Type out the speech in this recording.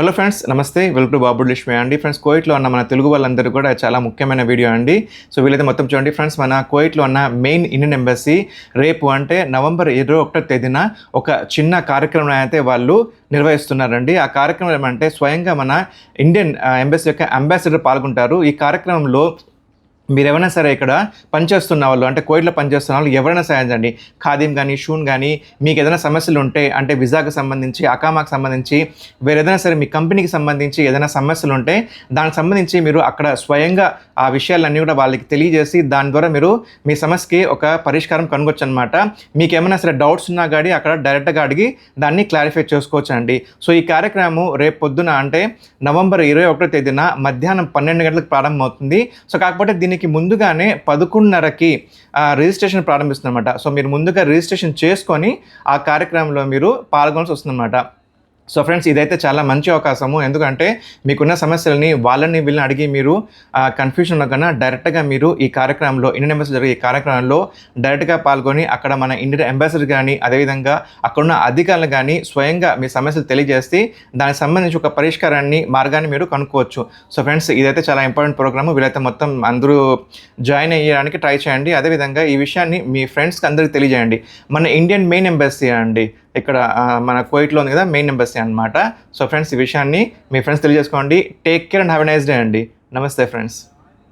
Hello friends నమస్తే. Welcome to Babu Lakshmi అండి. Friends కోయిట్లో ఉన్న మన తెలుగు వాళ్ళందరూ కూడా చాలా ముఖ్యమైన వీడియో అండి. సో వీలైతే మొత్తం చూడండి. ఫ్రెండ్స్ మన కోయిట్లో ఉన్న మెయిన్ ఇండియన్ ఎంబసీ రేపు అంటే నవంబర్ ఇరవై ఒకటో తేదీన ఒక చిన్న కార్యక్రమం అయితే వాళ్ళు నిర్వహిస్తున్నారండి. ఆ కార్యక్రమం ఏమంటే స్వయంగా మన ఇండియన్ ఎంబసీ యొక్క అంబాసిడర్ పాల్గొంటారు. ఈ కార్యక్రమంలో మీరు ఎవరైనా సరే ఇక్కడ పనిచేస్తున్న వాళ్ళు అంటే కోయిట్లో పనిచేస్తున్న వాళ్ళు ఎవరైనా సాయండి ఖాదీం కానీ షూన్ కానీ మీకు ఏదైనా సమస్యలు ఉంటే అంటే విజాకు సంబంధించి అకామాకు సంబంధించి వేరే ఏదైనా సరే మీ కంపెనీకి సంబంధించి ఏదైనా సమస్యలు ఉంటే దానికి సంబంధించి మీరు అక్కడ స్వయంగా ఆ విషయాలన్నీ కూడా వాళ్ళకి తెలియజేసి దాని ద్వారా మీరు మీ సమస్యకి ఒక పరిష్కారం కనుగొచ్చు అనమాట మీకు ఏమైనా సరే డౌట్స్ ఉన్నా కానీ అక్కడ డైరెక్ట్గా అడిగి దాన్ని క్లారిఫై చేసుకోవచ్చు అండి సో ఈ కార్యక్రమం రేపు పొద్దున అంటే నవంబర్ ఇరవై ఒకటో తేదీన మధ్యాహ్నం పన్నెండు గంటలకు ప్రారంభమవుతుంది. సో కాకపోతే దీనికి ముందుగానే పదకొండున్నరకి రిజిస్ట్రేషన్ ప్రారంభిస్తుందన్నమాట. సో మీరు ముందుగా రిజిస్ట్రేషన్ చేసుకొని ఆ కార్యక్రమంలో మీరు పాల్గొనాల్సి వస్తుందన్నమాట. సో ఫ్రెండ్స్ ఇదైతే చాలా మంచి అవకాశము. ఎందుకంటే మీకున్న సమస్యలని వాళ్ళని వీళ్ళని అడిగి మీరు కన్ఫ్యూషన్లో కన్నా డైరెక్ట్గా మీరు ఈ కార్యక్రమంలో ఇండియన్ ఎంబసీ జరిగే ఈ కార్యక్రమంలో డైరెక్ట్గా పాల్గొని అక్కడ మన ఇండియన్ ఎంబాసిడర్ కానీ అదేవిధంగా అక్కడున్న అధికారులు కానీ స్వయంగా మీ సమస్యలు తెలియజేసి దానికి సంబంధించి ఒక పరిష్కారాన్ని మార్గాన్ని మీరు కనుక్కోవచ్చు. సో ఫ్రెండ్స్ ఇదైతే చాలా ఇంపార్టెంట్ ప్రోగ్రామ్. వీలైతే మొత్తం అందరూ జాయిన్ అయ్యడానికి ట్రై చేయండి. అదేవిధంగా ఈ విషయాన్ని మీ ఫ్రెండ్స్కి అందరికీ తెలియజేయండి. మన ఇండియన్ మెయిన్ ఎంబసీ అండి. ఇక్కడ మన కోయిట్లో ఉంది కదా మెయిన్ ఎంబసీ అనమాట సో ఫ్రెండ్స్ ఈ విషయాన్ని మీ friends తెలియజేసుకోండి. Take care and have nice day అండి. నమస్తే ఫ్రెండ్స్